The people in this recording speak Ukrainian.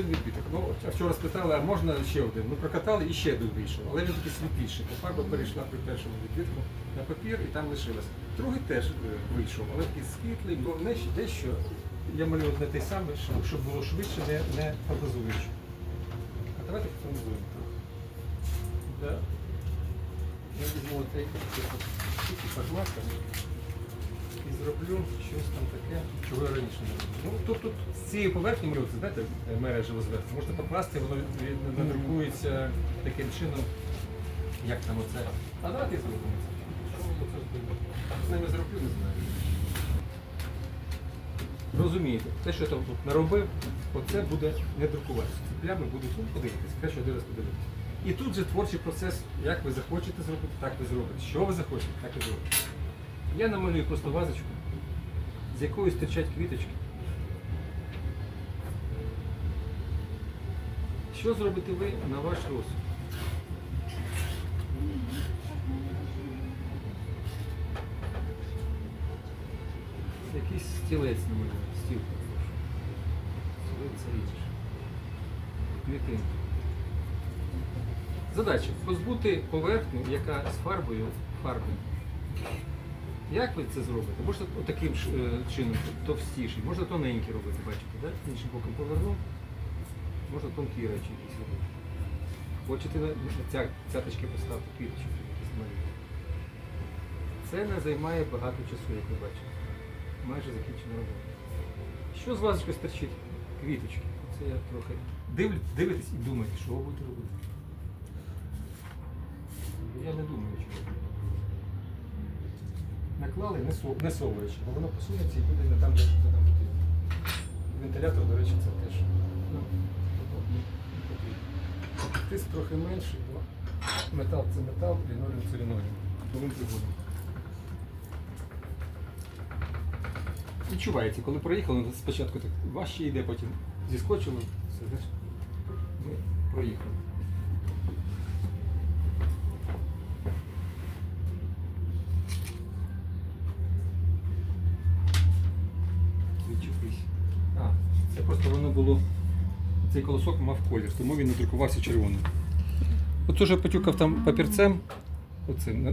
один відбиток. Ну, вчора спитали, а можна ще один? Ми прокатали і ще один вийшов, але він такий світліший. Бо Фарба перейшла при першому відбитку на папір і там лишилась. Другий теж е, вийшов, але такий світлий, бо дещо, я малюю не те саме, щоб, було швидше, не, не фантазуючи. А давайте фантазуємо. Да. Я візьму цей форматом і зроблю щось там таке, чого я раніше не робив. Ну, тут, тут з цієї поверхні малюється, знаєте, мережево зверху. Можна покласти, воно від- надрукується таким чином, як там оце. А давайте. Що ми це? З ними зроблю, не знаю. Розумієте, те, що я там тут наробив, оце буде не друкуватися. Ці плями будуть ну, подивитися, краще один раз подивитися. І тут же творчий процес, як ви захочете зробити, так ви зробите. Що ви захочете, так і зробите. Я намалюю просто вазочку, з якої стирчать квіточки. Що зробите ви на ваш розсуд? Якийсь стілець намалюю, стіл. Стілець це річ. Клітинка. Задача позбути поверхню, яка з фарбою фарбою. Як ви це зробите? Можна таким е, чином товстіший, можна тоненький робити, бачите, да? іншим боком повернув, можна тонкі речі якісь робити. Хочете ця, цяточки поставити, квіточки якісь малювати. Це не займає багато часу, як ви бачите. Майже закінчена робота. Що з вас щось? Квіточки. Це я трохи Див, дивитесь і думаєте, що ви будете робити. Я не думаю. Наклали, не, совуючи, бо воно посунеться і буде не там, де, нам потрібно. Вентилятор, до речі, це теж ну. Тиск трохи менший, бо метал це метал, лінолеум це лінолеум. Повинен згодом. Відчувається, коли проїхали, ну, спочатку так важче йде, потім зіскочило, все, знаєш, ми проїхали. Відчепись. А, це просто воно було. Цей колосок мав колір, тому він надрукувався червоним. Оце вже потюкав там папірцем, оце, на,